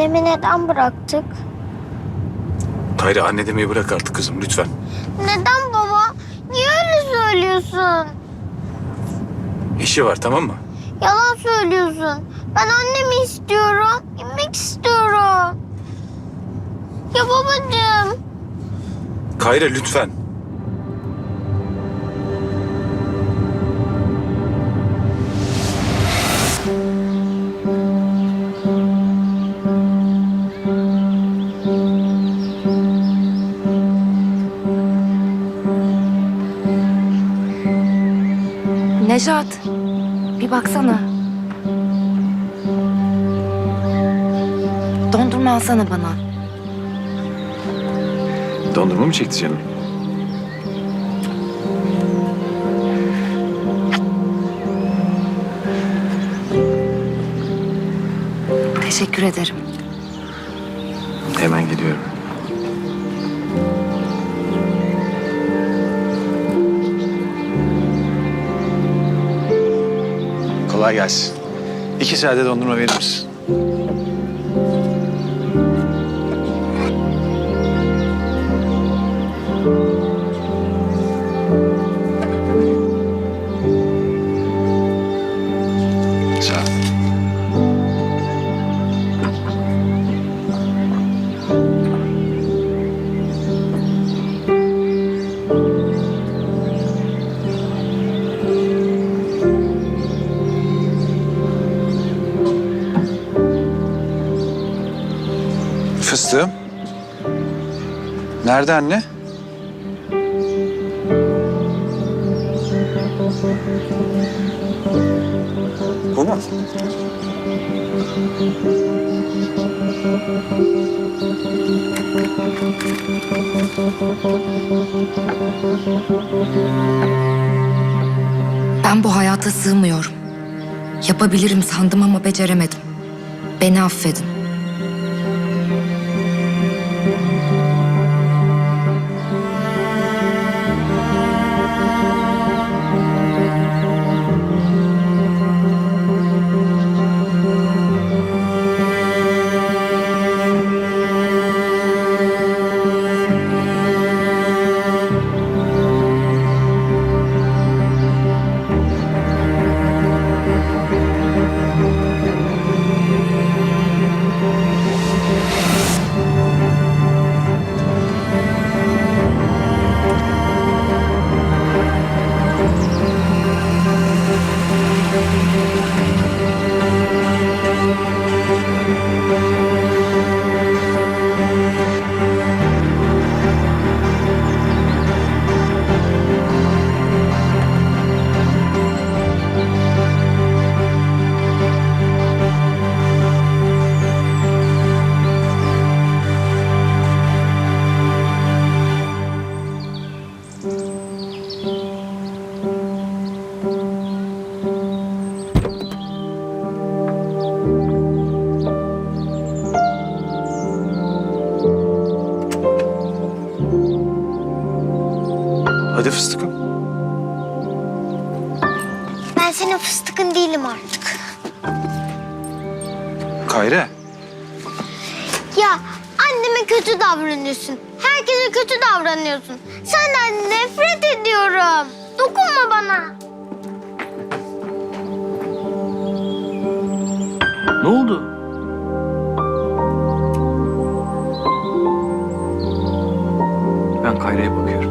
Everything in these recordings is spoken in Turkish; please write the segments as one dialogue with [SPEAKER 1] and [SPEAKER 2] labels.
[SPEAKER 1] Annemi neden bıraktık?
[SPEAKER 2] Kayra anne demeyi bırak artık kızım lütfen.
[SPEAKER 1] Neden baba? Niye öyle söylüyorsun?
[SPEAKER 2] İşi var tamam mı?
[SPEAKER 1] Yalan söylüyorsun. Ben annemi istiyorum. Gitmek istiyorum. Ya babacığım.
[SPEAKER 2] Kayra lütfen.
[SPEAKER 3] Nejat, bir baksana. Dondurma alsana bana.
[SPEAKER 2] Dondurma mı çekti canım?
[SPEAKER 3] Teşekkür ederim.
[SPEAKER 2] Hemen geliyorum. Kolay gelsin. İki sade dondurma verir misin? Fıstığım. Nerede anne? Bu mu?
[SPEAKER 3] Ben bu hayata sığmıyorum. Yapabilirim sandım ama beceremedim. Beni affedin.
[SPEAKER 2] Kayra.
[SPEAKER 1] Ya anneme kötü davranıyorsun. Herkese kötü davranıyorsun. Senden nefret ediyorum. Dokunma bana.
[SPEAKER 4] Ne oldu? Ben Kayra'ya bakıyorum.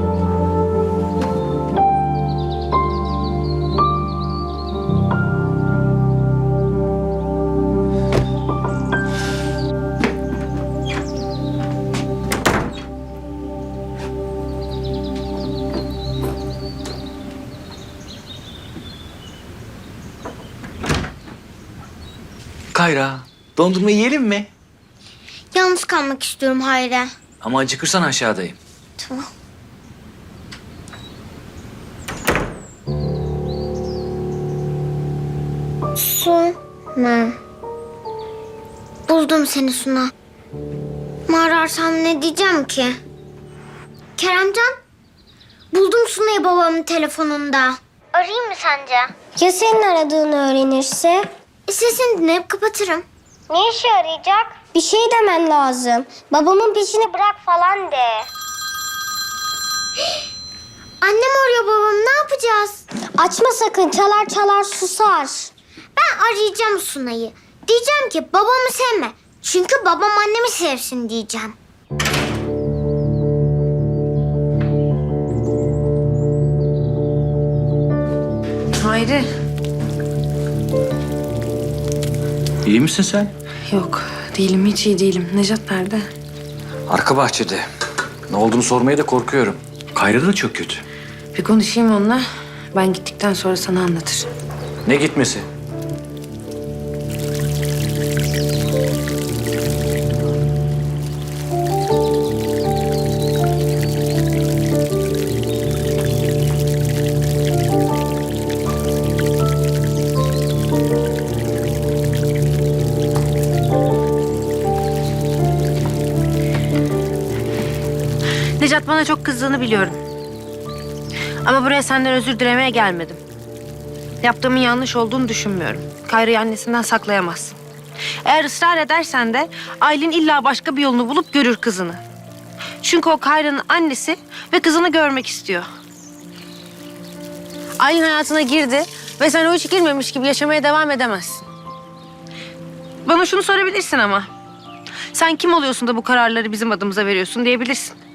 [SPEAKER 4] Kayra, dondurma yiyelim mi?
[SPEAKER 1] Yalnız kalmak istiyorum Hayri.
[SPEAKER 4] Ama acıkırsan aşağıdayım.
[SPEAKER 1] Tamam. Suna. Buldum seni Suna. Ama ararsam ne diyeceğim ki? Keremcan. Buldum Suna'yı babamın telefonunda. Arayayım mı sence? Ya senin aradığını öğrenirse? Sesini dinleyip kapatırım. Ne işe yarayacak? Bir şey demen lazım. Babamın peşini bırak falan de. Annem arıyor babam ne yapacağız? Açma sakın çalar çalar susar. Ben arayacağım Sunay'ı. Diyeceğim ki babamı sevme. Çünkü babam annemi sevsin diyeceğim.
[SPEAKER 5] Hayri.
[SPEAKER 4] İyi misin sen?
[SPEAKER 5] Yok değilim hiç iyi değilim. Necat nerede?
[SPEAKER 4] Arka bahçede. Ne olduğunu sormaya da korkuyorum. Kayra da çok kötü.
[SPEAKER 5] Bir konuşayım onunla. Ben gittikten sonra sana anlatır.
[SPEAKER 4] Ne gitmesi?
[SPEAKER 5] Necat bana çok kızdığını biliyorum. Ama buraya senden özür dilemeye gelmedim. Yaptığımın yanlış olduğunu düşünmüyorum. Kayra'yı annesinden saklayamazsın. Eğer ısrar edersen de Aylin illa başka bir yolunu bulup görür kızını. Çünkü o Kayra'nın annesi ve kızını görmek istiyor. Aylin hayatına girdi ve sen o hiç girmemiş gibi yaşamaya devam edemezsin. Bana şunu sorabilirsin ama. Sen kim oluyorsun da bu kararları bizim adımıza veriyorsun diyebilirsin.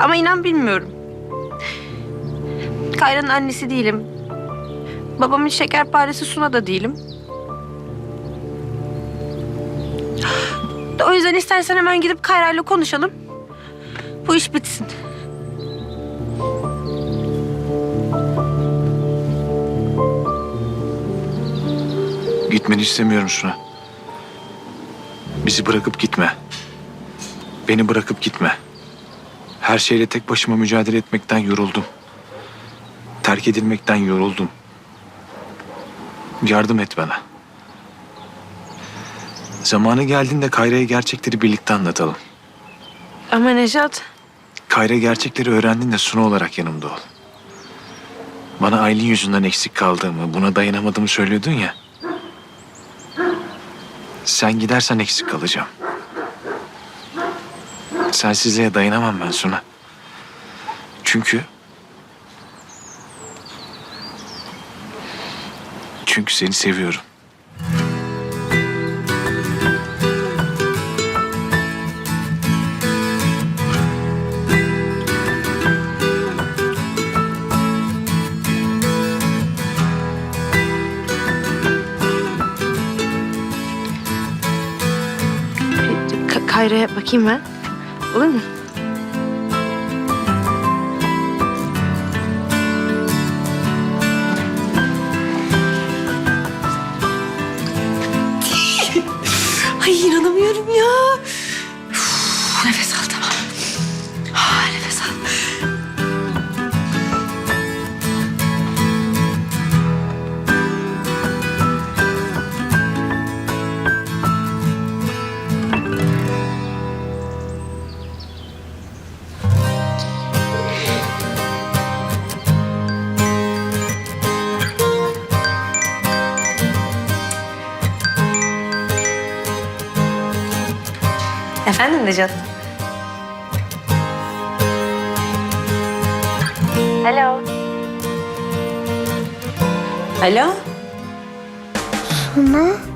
[SPEAKER 5] Ama inan bilmiyorum. Kayra'nın annesi değilim. Babamın şekerparesi Suna da değilim. O yüzden istersen hemen gidip Kayra'yla konuşalım. Bu iş bitsin.
[SPEAKER 2] Gitmeni istemiyorum Suna. Bizi bırakıp gitme. Beni bırakıp gitme. Her şeyle tek başıma mücadele etmekten yoruldum. Terk edilmekten yoruldum. Yardım et bana. Zamanı geldiğinde Kayra'ya gerçekleri birlikte anlatalım.
[SPEAKER 5] Ama Nejat,
[SPEAKER 2] Kayra gerçekleri öğrendiğinde Suna olarak yanımda ol. Bana Aylin yüzünden eksik kaldığımı, buna dayanamadığımı söylüyordun ya. Sen gidersen eksik kalacağım. Sensizliğe dayanamam ben Suna. Çünkü... Çünkü seni seviyorum.
[SPEAKER 5] Kayra'ya bakayım ben. Olur? Efendim Necat? Alo. Alo.
[SPEAKER 1] Suna?